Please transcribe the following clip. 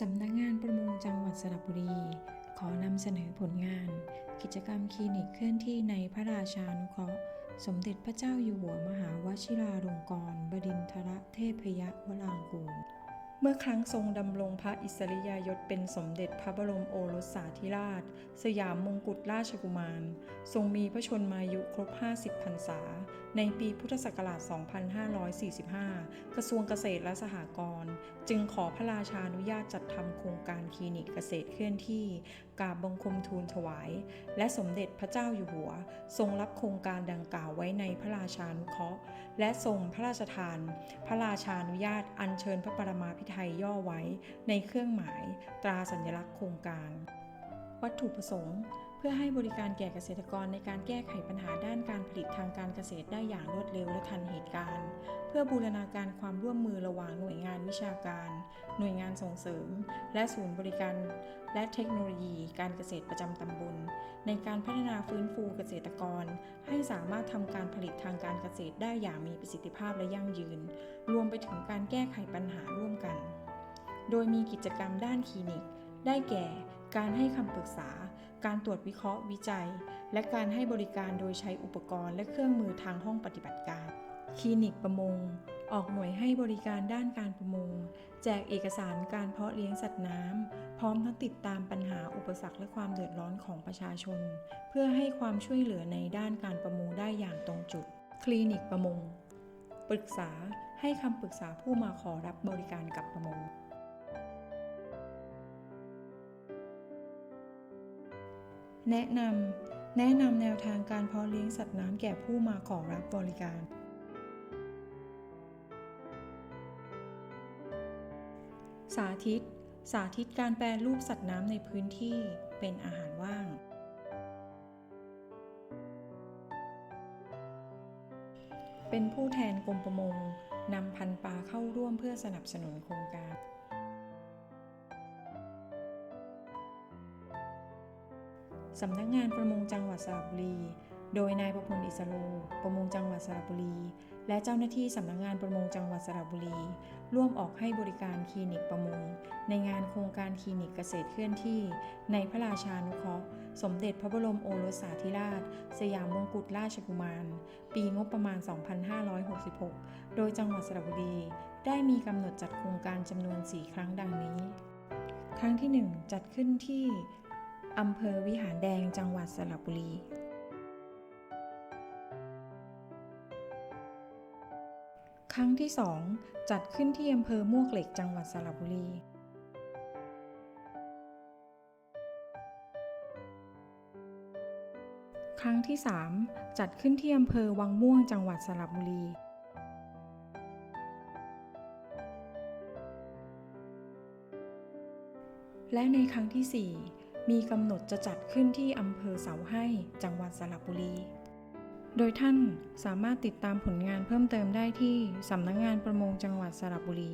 สำนักงานประมงจังหวัดสระบุรี ขอนำเสนอผลงาน กิจกรรมคลินิกเคลื่อนที่ในพระราชานุเคราะห์ สมเด็จพระเจ้าอยู่หัวมหาวชิราลงกรณบดินทรเทพยวรางกูล เมื่อครั้งทรงดำรงพระอิสริยยศเป็นสมเด็จพระบรมโอรสสาธิราช สยามมงกุฎราชกุมาร ทรงมีพระชนมายุครบ 50พรรษา ในปีพุทธศักราช 2545 กระทรวงเกษตรและสหกรณ์ จึงขอพระราชานุญาตจัดทำโครงการคลินิกเกษตรเคลื่อนที่กราบบังคมทูลถวาย และสมเด็จพระเจ้าอยู่หัว ทรงรับโครงการดังกล่าวไว้ในพระราชานุเคราะห์ และทรงพระราชทาน พระราชานุญาตอัญเชิญพระปรมาภิไธยย่อไว้ในเครื่องหมายตราสัญลักษณ์โครงการ วัตถุประสงค์ พื่อให้บริการแก่เกษตรกรในการแก้ไขปัญหาด้านการผลิตทางการเกษตรได้อย่างรวดเร็วและทันเหตุการณ์ เพื่อบูรณาการความร่วมมือระหว่างหน่วยงานวิชาการ หน่วยงานส่งเสริม และศูนย์บริการและเทคโนโลยีการเกษตรประจำตำบล ในการพัฒนาฟื้นฟูเกษตรกร ให้สามารถทำการผลิตทางการเกษตรได้อย่างมีประสิทธิภาพและยั่งยืน รวมไปถึงการแก้ไขปัญหาร่วมกัน โดยมีกิจกรรมด้านคลินิก ได้แก่ การให้คำปรึกษา การตรวจวิเคราะห์วิจัย และการให้บริการโดยใช้อุปกรณ์และเครื่องมือทางห้องปฏิบัติการ คลินิกประมง ออกหน่วยให้บริการด้านการประมง แจกเอกสารการเพาะเลี้ยงสัตว์น้ำ พร้อมทั้งติดตามปัญหาอุปสรรคและความเดือดร้อนของประชาชน เพื่อให้ความช่วยเหลือในด้านการประมงได้อย่างตรงจุด คลินิกประมง ปรึกษาให้คำปรึกษาผู้มาขอรับบริการกับประมง แนะนำแนะนำแนวทางการเพาะเลี้ยงสัตว์น้ำแก่ผู้มาขอรับบริการ สาธิต สาธิตการแปรรูปสัตว์น้ำในพื้นที่เป็นอาหารว่าง เป็นผู้แทนกรมประมงนำพันปลาเข้าร่วมเพื่อสนับสนุนโครงการ สำนักงานประมงจังหวัดสระบุรี โดยนายประพลอิสโล ประมงจังหวัดสระบุรี และเจ้าหน้าที่สำนักงานประมงจังหวัดสระบุรี ร่วมออกให้บริการคลินิกประมง ในงานโครงการคลินิกเกษตรเคลื่อนที่ ในพระราชานุเคราะห์ สมเด็จพระบรมโอรสสาธิราช สยามมงกุฎราชกุมาร ปีงบประมาณ 2566 โดยจังหวัดสระบุรี ได้มีกำหนดจัดโครงการจำนวน 4 ครั้งดังนี้ ครั้งที่ 1 จัดขึ้นที่ อำเภอวิหารแดงจังหวัดสระบุรี ครั้งที่ 2 จัดขึ้นที่อำเภอมวกเหล็กจังหวัดสระบุรี ครั้งที่ 3 จัดขึ้นที่อำเภอวังม่วงจังหวัดสระบุรี และในครั้งที่ 4 มีกำหนดจะจัดขึ้นที่อำเภอเสาให้ จังหวัดสระบุรี โดยท่านสามารถติดตามผลงานเพิ่มเติมได้ที่สำนักงานประมงจังหวัดสระบุรี